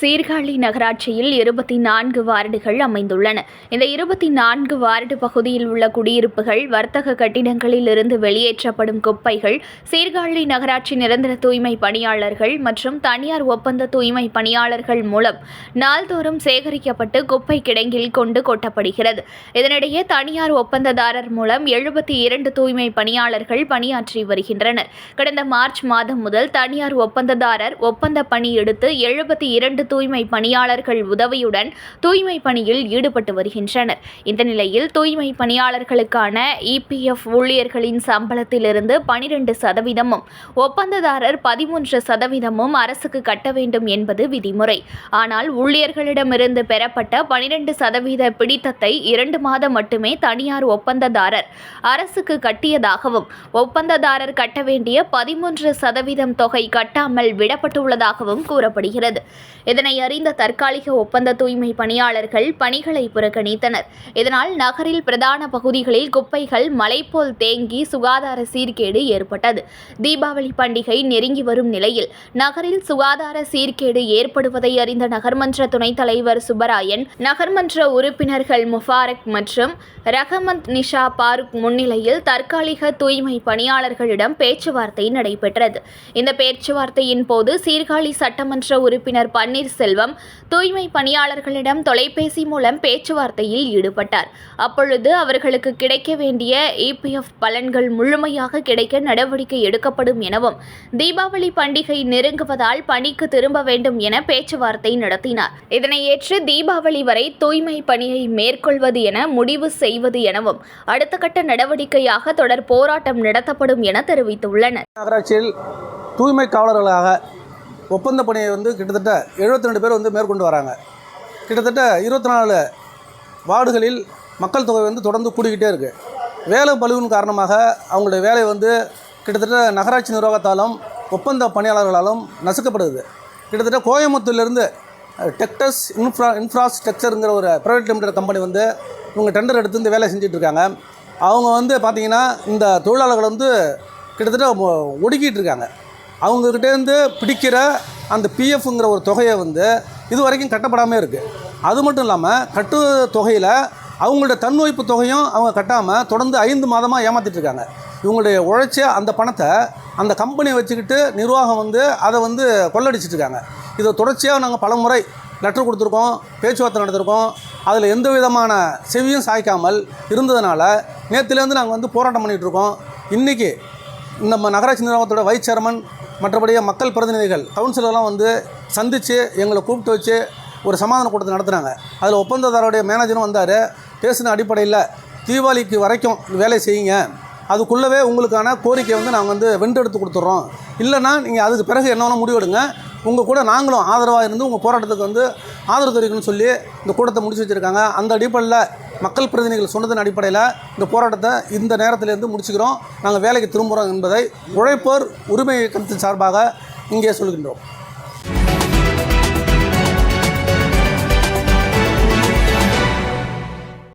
சீர்காழி நகராட்சியில் இருபத்தி நான்கு வார்டுகள் அமைந்துள்ளன. இந்த இருபத்தி நான்கு வார்டு பகுதியில் உள்ள குடியிருப்புகள் வர்த்தக கட்டிடங்களில் இருந்து வெளியேற்றப்படும் குப்பைகள் சீர்காழி நகராட்சி நிரந்தர தூய்மை பணியாளர்கள் மற்றும் தனியார் ஒப்பந்த தூய்மை பணியாளர்கள் மூலம் நாள்தோறும் சேகரிக்கப்பட்டு குப்பை கிடங்கில் கொண்டு கொட்டப்படுகிறது. இதனிடையே தனியார் ஒப்பந்ததாரர் மூலம் எழுபத்தி இரண்டு தூய்மை பணியாளர்கள் பணியாற்றி வருகின்றனர். கடந்த மார்ச் மாதம் முதல் தனியார் ஒப்பந்ததாரர் ஒப்பந்த பணி எடுத்து எழுபத்தி இரண்டு தூய்மை பணியாளர்கள் உதவியுடன் தூய்மை பணியில் ஈடுபட்டு வருகின்றனர். இந்த நிலையில் தூய்மை பணியாளர்களுக்கான இபிஎஃப் ஊழியர்களின் சம்பளத்திலிருந்து பனிரெண்டு சதவீதமும் ஒப்பந்ததாரர் பதிமூன்று சதவீதமும் அரசுக்கு கட்ட வேண்டும் என்பது விதிமுறை. ஆனால் ஊழியர்களிடமிருந்து பெறப்பட்ட பனிரெண்டு சதவீத பிடித்தத்தை இரண்டு மாதம் மட்டுமே தனியார் ஒப்பந்ததாரர் அரசுக்கு கட்டியதாகவும் ஒப்பந்ததாரர் கட்ட வேண்டிய பதிமூன்று சதவீதம் தொகை கட்டாமல் விடப்பட்டுள்ளதாகவும் கூறப்படுகிறது. இதனை அறிந்த தற்காலிக ஒப்பந்த தூய்மை பணியாளர்கள் பணிகளை புறக்கணித்தனர். இதனால் நகரில் பிரதான பகுதிகளில் குப்பைகள் மலை போல் தேங்கி சுகாதார சீர்கேடு ஏற்பட்டது. தீபாவளி பண்டிகை நெருங்கி வரும் நிலையில் நகரில் சுகாதார சீர்கேடு ஏற்படுவதை அறிந்த நகர்மன்ற துணைத் தலைவர் சுப்பராயன் நகர்மன்ற உறுப்பினர்கள் முஃபாரக் மற்றும் ரஹமத் நிஷா பாருக் முன்னிலையில் தற்காலிக தூய்மை பணியாளர்களிடம் பேச்சுவார்த்தை நடைபெற்றது. இந்த பேச்சுவார்த்தையின் போது சீர்காழி சட்டமன்ற உறுப்பினர் பன்னீர் பன்னீர்செல்வம் தூய்மை பணியாளர்களிடம் தொலைபேசி மூலம் பேச்சுவார்த்தையில் ஈடுபட்டார். அப்பொழுது அவர்களுக்கு கிடைக்க வேண்டிய இபிஎஃப் பலன்கள் முழுமையாக கிடைக்க நடவடிக்கை எடுக்கப்படும் எனவும் தீபாவளி பண்டிகை நெருங்குவதால் பணிக்கு திரும்ப வேண்டும் என பேச்சுவார்த்தை நடத்தினார். இதனை ஏற்று தீபாவளி வரை தூய்மை பணியை மேற்கொள்வது என முடிவு செய்வது எனவும் அடுத்த கட்ட நடவடிக்கையாக தொடர் போராட்டம் நடத்தப்படும் என தெரிவித்துள்ளனர். நகராட்சியில் தூய்மை காவலர்களாக ஒப்பந்த பணியை வந்து கிட்டத்தட்ட 72 ரெண்டு பேர் வந்து மேற்கொண்டு வராங்க. கிட்டத்தட்ட இருபத்தி நாலு வார்டுகளில் மக்கள் தொகை வந்து தொடர்ந்து கூடிக்கிட்டே இருக்குது வேலை பளுவின் காரணமாக அவங்களுடைய வேலை வந்து கிட்டத்தட்ட நகராட்சி நிர்வாகத்தாலும் ஒப்பந்த பணியாளர்களாலும் நசுக்கப்படுது. கிட்டத்தட்ட கோயம்புத்தூர்லேருந்து டெக்டஸ் இன்ஃப்ரா இன்ஃப்ராஸ்ட்ரக்சருங்கிற ஒரு ப்ரைவேட் லிமிடெட் கம்பெனி வந்து இவங்க டெண்டர் எடுத்து இந்த வேலை செஞ்சுட்டு இருக்காங்க. அவங்க வந்து பார்த்திங்கன்னா இந்த தொழிலாளர்கள் வந்து கிட்டத்தட்ட ஒடுக்கிட்டு இருக்காங்க. அவங்கக்கிட்டேருந்து பிடிக்கிற அந்த பிஎஃப்ங்கிற ஒரு தொகையை வந்து இது வரைக்கும் கட்டப்படாமல் இருக்குது அது மட்டும் இல்லாமல் கட்டு தொகையில் அவங்களோட தன்வைப்பு தொகையும் அவங்க கட்டாமல் தொடர்ந்து ஐந்து மாதமாக ஏமாற்றிட்டுருக்காங்க இவங்களுடைய உழைச்ச அந்த பணத்தை அந்த கம்பெனியை வச்சுக்கிட்டு நிர்வாகம் வந்து அதை வந்து கொள்ளடிச்சிட்ருக்காங்க இதை தொடர்ச்சியாக நாங்கள் பல முறை லெட்டர் கொடுத்துருக்கோம் பேச்சுவார்த்தை நடத்திருக்கோம். அதில் எந்த விதமான செவியும் சாய்க்காமல் இருந்ததுனால நேற்றுலேருந்து நாங்கள் வந்து போராட்டம் பண்ணிகிட்ருக்கோம் இன்றைக்கி நம்ம நகராட்சி நிர்வாகத்தோட வைஸ் சேர்மன் மற்றபடி மக்கள் பிரதிநிதிகள் கவுன்சிலர்லாம் வந்து சந்தித்து எங்களை கூப்பிட்டு வச்சு ஒரு சமாதான கூட்டத்தை நடத்துனாங்க. அதில் ஒப்பந்ததாரோடைய மேனேஜரும் வந்தார். பேசின அடிப்படையில் தீபாவளிக்கு வரைக்கும் வேலை செய்யுங்க. அதுக்குள்ளவே உங்களுக்கான கோரிக்கையை வந்து நாங்கள் வந்து வென்றெடுத்து கொடுத்துட்றோம் இல்லைன்னா நீங்கள் அதுக்கு பிறகு என்ன வேணால் முடிவெடுங்க. உங்கள் கூட நாங்களும் ஆதரவாக இருந்து உங்கள் போராட்டத்துக்கு வந்து ஆதரவு தெரிவிக்கணும்னு சொல்லி இந்த கூட்டத்தை முடிச்சு வச்சுருக்காங்க. அந்த அடிப்படையில் மக்கள் பிரதிநிதிகள் சொன்னதன் அடிப்படையில் இந்த போராட்டத்தை இந்த நேரத்திலேருந்து முடிச்சுக்கிறோம். நாங்கள் வேலைக்கு திரும்புகிறோம் என்பதை உழைப்போர் உரிமை இயக்கத்தின் சார்பாக இங்கே சொல்கின்றோம்.